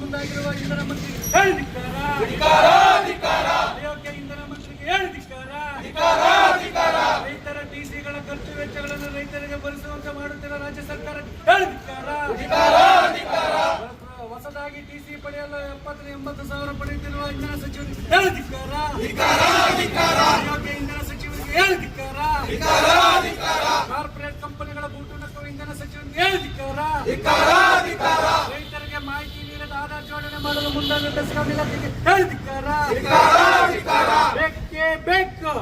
ಮುಂದಾಗಿರುವ ಇಂಧನ ಮಂತ್ರಿಗೆ ಹೇಳಿ ಧಿಕ್ಕಾರ. ಅಯೋಗ್ಯ ಇಂಧನ ಮಂತ್ರಿಗೆ ಹೇಳಿ ಧಿಕ್ಕಾರ. ರೈತರ ಟಿಸಿಗಳ ಖರ್ಚು ವೆಚ್ಚಗಳನ್ನು ರೈತರಿಗೆ ಭರಿಸುವಂತೆ ಮಾಡುತ್ತಿರುವ ರಾಜ್ಯ ಸರ್ಕಾರ ಹೇಳಿ ಧಿಕ್ಕಾರ. ಹೊಸದಾಗಿ ಟಿಸಿ ಪಡೆಯಲು ಎಪ್ಪತ್ತು ಎಂಬತ್ತು ಸಾವಿರ ಪಡೆಯುತ್ತಿರುವ ಇಂಧನ ಸಚಿವರಿಗೆ ಹೇಳಿ ಧಿಕ್ಕಾರ. ಅಯೋಗ್ಯ ಇಂಧನ ಸಚಿವರಿಗೆ ಹೇಳಿ ಧಿಕ್ಕಾರ ಕಾರ್ಪೊರೇಟ್ ಕಂಪನಿಗಳ ಬೂಟು ನಕ್ಕುವ ಇಂಧನ ಸಚಿವರಿಗೆ ಹೇಳಿ ಧಿಕ್ಕಾರ ರೈತರಿಗೆ ಮಾಹಿತಿ ನೀಡದ ಆಧಾರ್ ಜೋಡಣೆ ಮಾಡಲು ಮುಂದಾದ ಬೆಕ್ಕೆ ಇಲಾಖೆಗೆ ಹೇಳಿ ಧಿಕ್ಕಾರ. ಬೆಕ್ಕೆ ಬೇಕು.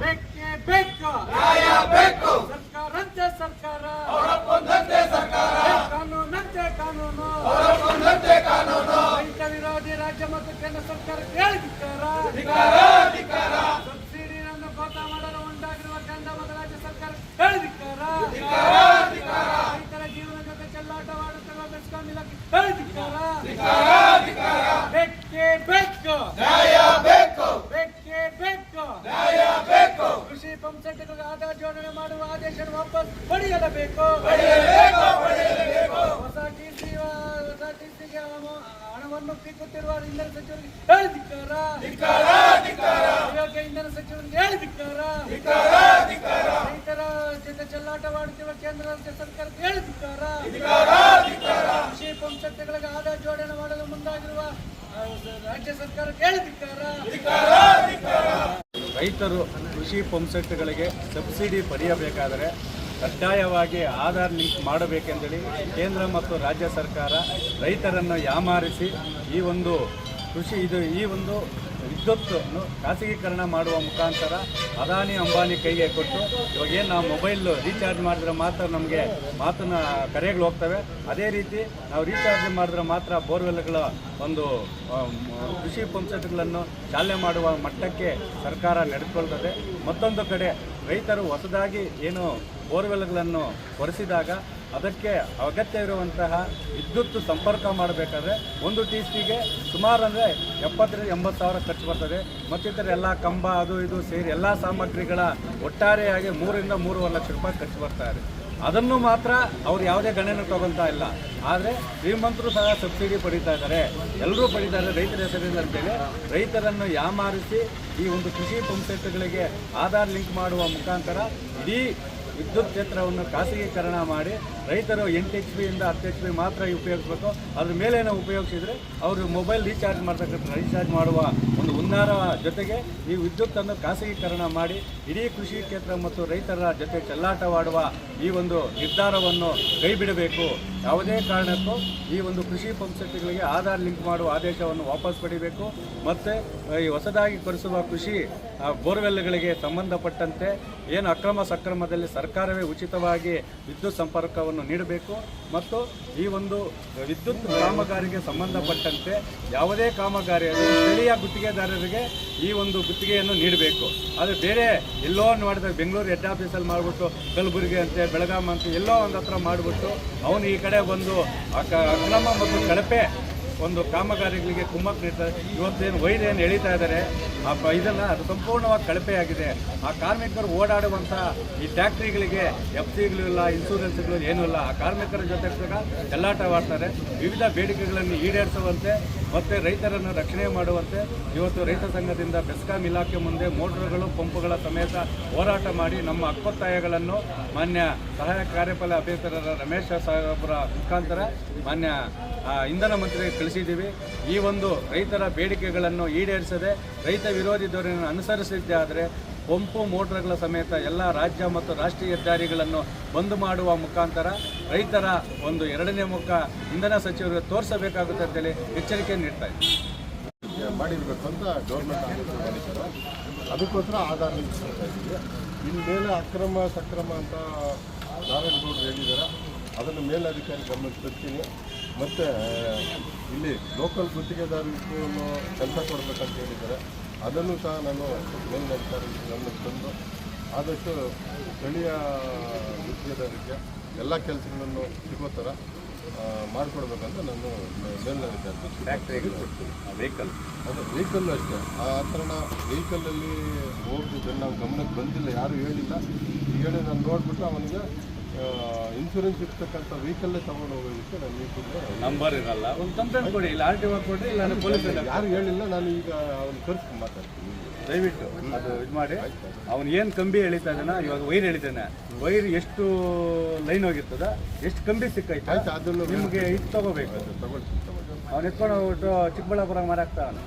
ಬೇಕೇ. ಬೇಕು. ಸರ್ಕಾರಂತೆ ಸರ್ಕಾರ. ಕಾನೂನಂತೆ ಕಾನೂನು ರೈತ ವಿರೋಧಿ ರಾಜ್ಯ ಮತ್ತು ಕೇಂದ್ರ ಸರ್ಕಾರಕ್ಕೆ ಹೇಳಿ ಧಿಕ್ಕಾರ ಸಬ್ಸಿಡಿಯನ್ನು ಕೋತಾ ಮಾಡಲು ಉಂಟಾಗಿರುವ ಕೇಂದ್ರ ಮತ್ತು ರಾಜ್ಯ ಸರ್ಕಾರ ಹೇಳಿ ಧಿಕ್ಕಾರ ರೈತರ ಜೀವನ ಜೊತೆ ಚೆಲ್ಲಾಟವಾಡುತ್ತಿರುವ ಬೆಸ್ಕಾಂ ಇಲಾಖೆ ಹೇಳಿ ಧಿಕ್ಕಾರ ಬೇಕೇ ಬೇಕು ಬೇಕೇ ಬೇಕು ಕೃಷಿ ಪಂಪ್ಸೆಟ್ಗಳಿಗೆ ಆಧಾರ್ ಜೋಡಣೆ ಮಾಡುವ ಆದೇಶ ವಾಪಸ್ ಪಡೆಯಲೇಬೇಕು ಹೊಸ ಟಿಸಿ ಹಣವನ್ನು ಕಿಕ್ಕುತ್ತಿರುವ ಇಂಧನ ಸಚಿವರಿಗೆ ಹೇಳಿ ಧಿಕ್ಕಾರ. ಇಂಧನ ಸಚಿವರಿಗೆ ಹೇಳಿ ಧಿಕ್ಕಾರ. ರೈತರ ಜೊತೆ ಚೆಲ್ಲಾಟವಾಡುತ್ತಿರುವ ಕೇಂದ್ರ ರಾಜ್ಯ ಸರ್ಕಾರಕ್ಕೆ ಹೇಳಿ ಧಿಕ್ಕಾರ. ಕೃಷಿ ಪಂಪ್ಸೆಟ್ಗಳಿಗೆ ಆದಾಯ ಜೋಡಣೆ ಮಾಡಲು ಮುಂದಾಗಿರುವ ರಾಜ್ಯ ಸರ್ಕಾರಕ್ಕೆ ಹೇಳಿ ಧಿಕ್ಕಾರ. ರೈತರು ಕೃಷಿ ಪಂಪ್ಸೆಟ್ಗಳಿಗೆ ಸಬ್ಸಿಡಿ ಪಡೆಯಬೇಕಾದರೆ ಕಡ್ಡಾಯವಾಗಿ ಆಧಾರ್ ಲಿಂಕ್ ಮಾಡಬೇಕೆಂದೇಳಿ ಕೇಂದ್ರ ಮತ್ತು ರಾಜ್ಯ ಸರ್ಕಾರ ರೈತರನ್ನು ಯಾಮಾರಿಸಿ ಈ ಒಂದು ಕೃಷಿ, ಇದು ಈ ಒಂದು ವಿದ್ಯುತ್ತನ್ನು ಖಾಸಗೀಕರಣ ಮಾಡುವ ಮುಖಾಂತರ ಅದಾನಿ ಅಂಬಾನಿ ಕೈಗೆ ಕೊಟ್ಟು ಇವಾಗ ಏನು ನಾವು ಮೊಬೈಲ್ ರೀಚಾರ್ಜ್ ಮಾಡಿದ್ರೆ ಮಾತ್ರ ನಮಗೆ ಮಾತನ್ನ ಕರೆಗಳು ಹೋಗ್ತವೆ. ಅದೇ ರೀತಿ ನಾವು ರೀಚಾರ್ಜ್ ಮಾಡಿದ್ರೆ ಮಾತ್ರ ಬೋರ್ವೆಲ್ಗಳ ಒಂದು ಕೃಷಿ ಪಂಪ್ಸೆಟ್ಗಳನ್ನು ಚಾಲನೆ ಮಾಡುವ ಮಟ್ಟಕ್ಕೆ ಸರ್ಕಾರ ನಡೆದುಕೊಳ್ತದೆ. ಮತ್ತೊಂದು ಕಡೆ ರೈತರು ಹೊಸದಾಗಿ ಏನು ಬೋರ್ವೆಲ್ಗಳನ್ನು ಕೊರೆಸಿದಾಗ ಅದಕ್ಕೆ ಅಗತ್ಯ ಇರುವಂತಹ ವಿದ್ಯುತ್ ಸಂಪರ್ಕ ಮಾಡಬೇಕಾದ್ರೆ ಒಂದು ಟಿ ಸಿಗೆ ಸುಮಾರು ಅಂದರೆ ಎಪ್ಪತ್ತರಿಂದ ಎಂಬತ್ತು ಸಾವಿರ ಖರ್ಚು ಬರ್ತದೆ. ಮತ್ತಿತರ ಎಲ್ಲ ಕಂಬ, ಅದು ಇದು ಸೇರಿ ಎಲ್ಲ ಸಾಮಗ್ರಿಗಳ ಒಟ್ಟಾರೆಯಾಗಿ ಮೂರಿಂದ ಮೂರುವರೆ ಲಕ್ಷ ರೂಪಾಯಿ ಖರ್ಚು ಬರ್ತಾ ಇದೆ. ಅದನ್ನು ಮಾತ್ರ ಅವ್ರು ಯಾವುದೇ ಗಣನೆ ತಗೊಳ್ತಾ ಇಲ್ಲ. ಆದರೆ ಶ್ರೀಮಂತರು ಸಹ ಸಬ್ಸಿಡಿ ಪಡೀತಾ ಇದ್ದಾರೆ. ಎಲ್ಲರೂ ಪಡೀತಾರೆ ರೈತರ ಹೆಸರಿಂದ ಅಂತೇಳಿ ರೈತರನ್ನು ಯಾಮಾರಿಸಿ ಈ ಒಂದು ಕೃಷಿ ಪಂಪ್ಸೆಟ್ಗಳಿಗೆ ಆಧಾರ್ ಲಿಂಕ್ ಮಾಡುವ ಮುಖಾಂತರ ಇಡೀ ವಿದ್ಯುತ್ ಕ್ಷೇತ್ರವನ್ನು ಖಾಸಗೀಕರಣ ಮಾಡಿ ರೈತರು ಎಂಟು ಎಚ್ ಬಿಯಿಂದ ಹತ್ತು ಎಚ್ ಪಿ ಮಾತ್ರ ಉಪಯೋಗಿಸ್ಬೇಕು. ಅದ್ರ ಮೇಲೇನ ಉಪಯೋಗಿಸಿದರೆ ಅವರು ಮೊಬೈಲ್ ರೀಚಾರ್ಜ್ ಮಾಡ್ತಕ್ಕಂಥ ರೀಚಾರ್ಜ್ ಮಾಡುವ ಒಂದು ಹುನ್ನಾರ ಜೊತೆಗೆ ಈ ವಿದ್ಯುತ್ತನ್ನು ಖಾಸಗೀಕರಣ ಮಾಡಿ ಇಡೀ ಕೃಷಿ ಕ್ಷೇತ್ರ ಮತ್ತು ರೈತರ ಜೊತೆ ಚೆಲ್ಲಾಟವಾಡುವ ಈ ಒಂದು ನಿರ್ಧಾರವನ್ನು ಕೈ ಬಿಡಬೇಕು ಯಾವುದೇ ಕಾರಣಕ್ಕೂ ಈ ಒಂದು ಕೃಷಿ ಪಂಪ್ಸೆಟ್ಗಳಿಗೆ ಆಧಾರ್ ಲಿಂಕ್ ಮಾಡುವ ಆದೇಶವನ್ನು ವಾಪಸ್ ಪಡಿಬೇಕು. ಮತ್ತು, ಈ ಹೊಸದಾಗಿ ಕೊಡಿಸುವ ಕೃಷಿ ಬೋರ್ವೆಲ್ಗಳಿಗೆ ಸಂಬಂಧಪಟ್ಟಂತೆ ಏನು ಅಕ್ರಮ ಸಕ್ರಮದಲ್ಲಿ ಸರ್ಕಾರವೇ ಉಚಿತವಾಗಿ ವಿದ್ಯುತ್ ಸಂಪರ್ಕವನ್ನು ನೀಡಬೇಕು ಮತ್ತು ಈ ಒಂದು ವಿದ್ಯುತ್ ಕಾಮಗಾರಿಗೆ ಸಂಬಂಧಪಟ್ಟಂತೆ ಯಾವುದೇ ಕಾಮಗಾರಿಯಲ್ಲಿ ಸ್ಥಳೀಯ ಗುತ್ತಿಗೆದಾರರಿಗೆ ಈ ಒಂದು ಗುತ್ತಿಗೆಯನ್ನು ನೀಡಬೇಕು. ಆದರೆ ಬೇರೆ ಎಲ್ಲೋ ಮಾಡಿದಾಗ ಬೆಂಗಳೂರು ಹೆಡ್ ಆಫೀಸಲ್ಲಿ ಮಾಡಿಬಿಟ್ಟು ಕಲಬುರಗಿ ಅಂತೆ ಬೆಳಗಾಮ್ ಅಂತ ಎಲ್ಲೋ ಒಂದು ಹತ್ರ ಮಾಡಿಬಿಟ್ಟು ಅವನು ಈ ಕಡೆ ಬಂದು ಅಕ- ಅಕ್ರಮ ಮತ್ತು ಕಳಪೆ ಒಂದು ಕಾಮಗಾರಿಗಳಿಗೆ ನೀಡ್ತಾರೆ ಇವತ್ತೇನು ವೈದ್ಯ ಏನು ಎಳಿತಾ ಇದ್ದಾರೆ, ಆ ಇದನ್ನ ಅದು ಸಂಪೂರ್ಣವಾಗಿ ಕಳಪೆಯಾಗಿದೆ. ಆ ಕಾರ್ಮಿಕರು ಓಡಾಡುವಂಥ ಈ ಫ್ಯಾಕ್ಟ್ರಿಗಳಿಗೆ ಎಫ್ ಸಿಗಳು ಇಲ್ಲ, ಇನ್ಸೂರೆನ್ಸ್ಗಳು ಏನೂ ಇಲ್ಲ. ಆ ಕಾರ್ಮಿಕರ ಜೊತೆ ಕೂಡ ಚೆಲ್ಲಾಟವಾಡ್ತಾರೆ ವಿವಿಧ ಬೇಡಿಕೆಗಳನ್ನು ಈಡೇರಿಸುವಂತೆ ಮತ್ತು ರೈತರನ್ನು ರಕ್ಷಣೆ ಮಾಡುವಂತೆ ಇವತ್ತು ರೈತ ಸಂಘದಿಂದ ಬೆಸ್ಕಾಂ ಇಲಾಖೆ ಮುಂದೆ ಮೋಟರ್ಗಳು, ಪಂಪುಗಳ ಸಮೇತ ಹೋರಾಟ ಮಾಡಿ ನಮ್ಮ ಹಕ್ಕೊತ್ತಾಯಗಳನ್ನು ಮಾನ್ಯ ಸಹಾಯಕ ಕಾರ್ಯಪಾಲ ಅಭಿಯಂತರರ ರಮೇಶ್ ಸಾಹೇಬರ ಮುಖಾಂತರ ಮಾನ್ಯ ಇಂಧನ ಮಂತ್ರಿಗೆ ಕಳಿಸಿದ್ದೀವಿ ಈ ಒಂದು ರೈತರ ಬೇಡಿಕೆಗಳನ್ನು ಈಡೇರಿಸದೆ ರೈತ ವಿರೋಧಿ ಧೋರಣೆಯನ್ನು ಅನುಸರಿಸಿದ್ದೇ ಆದರೆ ಪಂಪು ಮೋಟರ್ಗಳ ಸಮೇತ ಎಲ್ಲ ರಾಜ್ಯ ಮತ್ತು ರಾಷ್ಟ್ರೀಯ ಹೆದ್ದಾರಿಗಳನ್ನು ಬಂದ್ ಮಾಡುವ ಮುಖಾಂತರ ರೈತರ ಒಂದು ಎರಡನೇ ಮುಖ ಇಂಧನ ಸಚಿವರಿಗೆ ತೋರಿಸಬೇಕಾಗುತ್ತೆ ಅಂತೇಳಿ ಎಚ್ಚರಿಕೆ ನೀಡ್ತಾ ಇದ್ದೀವಿ ಅಂತ ಗೌರ್ಮೆಂಟ್ ಅದಕ್ಕೋಸ್ಕರ ಆಧಾರ್ ಇನ್ನು ಮೇಲೆ ಅಕ್ರಮ ಸಕ್ರಮ ಅಂತ ನಾರಾಯಣಗೌಡರು ಹೇಳಿದ್ದಾರೆ. ಅದನ್ನು ಮೇಲಧಿಕಾರಿ ಗಮನಿಸ್ತೀನಿ ಮತ್ತು ಇಲ್ಲಿ ಲೋಕಲ್ ಗುತ್ತಿಗೆದಾರರಿಗೂ ಕೆಲಸ ಕೊಡಬೇಕಂತ ಹೇಳಿದ್ದಾರೆ. ಅದನ್ನು ಸಹ ನಾನು ಮೇಲೆ ಗಮನಕ್ಕೆ ತಂದು ಆದಷ್ಟು ಸ್ಥಳೀಯ ಗುತ್ತಿಗೆದಾರರಿಗೆ ಎಲ್ಲ ಕೆಲಸಗಳನ್ನು ಸಿಗೋ ಥರ ಮಾಡಿಕೊಡ್ಬೇಕಂತ ನಾನು ಫ್ಯಾಕ್ಟ್ರಿಗೆ ವೆಹಿಕಲ್ ಅದು ವೆಹಿಕಲ್ ಅಷ್ಟೇ. ಆ ಥರ ವೆಹಿಕಲಲ್ಲಿ ಹೋಗ್ತಿದ್ದೆ ನಾವು ಗಮನಕ್ಕೆ ಬಂದಿಲ್ಲ ಯಾರೂ ಹೇಳಿಲ್ಲ. ಈಗ ಹೇಳಿ ನಾನು ನೋಡಿಬಿಟ್ಟು ಅವನಿಗೆ ಇನ್ಶೂರೆನ್ಸ್ ಇರ್ತಕ್ಕಂಥ ವೆಹಿಕಲ್ಲೇ ತಗೊಂಡು ಹೋಗೋದಕ್ಕೆ ನಾನು ಈ ನಂಬರ್ ಇರಲ್ಲ. ಒಂದು ಕಂಪ್ಲೇಂಟ್ ಕೊಡಿ. ಇಲ್ಲ ಆರ್ ಟಿ ಒ ಕೊಡಿ ಇಲ್ಲ ಪೊಲೀಸ್ ಯಾರು ಹೇಳಿಲ್ಲ ನಾನು ಈಗ ಅವ್ನು ಕರ್ಸ್ಕೊಂಡು ಮಾತಾಡ್ತೀನಿ. ದಯವಿಟ್ಟು ಅದು ಇದು ಮಾಡಿ. ಅವ್ನು ಏನು ಕಂಬಿ ಎಳಿತಾ ಇದ್ದಾನ ಇವಾಗ ವೈರ್ ಎಳಿತಾನೆ. ವೈರ್ ಎಷ್ಟು ಲೈನ್ ಹೋಗಿರ್ತದ ಎಷ್ಟು ಕಂಬಿ ಸಿಕ್ಕೈತೆ ಆಯ್ತು ಅದನ್ನು ನಿಮಗೆ ಇದು ತಗೋಬೇಕು. ಅದು ತಗೊಳ್ತೀನಿ ಅವ್ನು ಎತ್ಕೊಂಡು ಹೋಗ್ಬಿಟ್ಟು ಚಿಕ್ಕಬಳ್ಳಾಪುರ ಮಾರಾಕ್ತಾವನು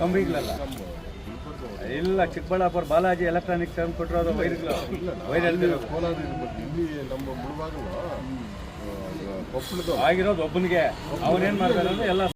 ಕಂಬಿಗಳೆಲ್ಲ ಇಲ್ಲ ಚಿಕ್ಕಬಳ್ಳಾಪುರ ಬಾಲಾಜಿ ಎಲೆಕ್ಟ್ರಾನಿಕ್ ಅಂತ ಕೊಟ್ಟರು ಅದು ವೈರ್ ವೈರ್ ಕೋಲಾರ ಇಲ್ಲಿ ನಮ್ಮ ಮುಳುವಾಗ ಆಗಿರೋದು ಒಬ್ಬನಿಗೆ. ಅವನೇನು ಮಾಡ್ತಾರೆ ಅಂದ್ರೆ ಎಲ್ಲ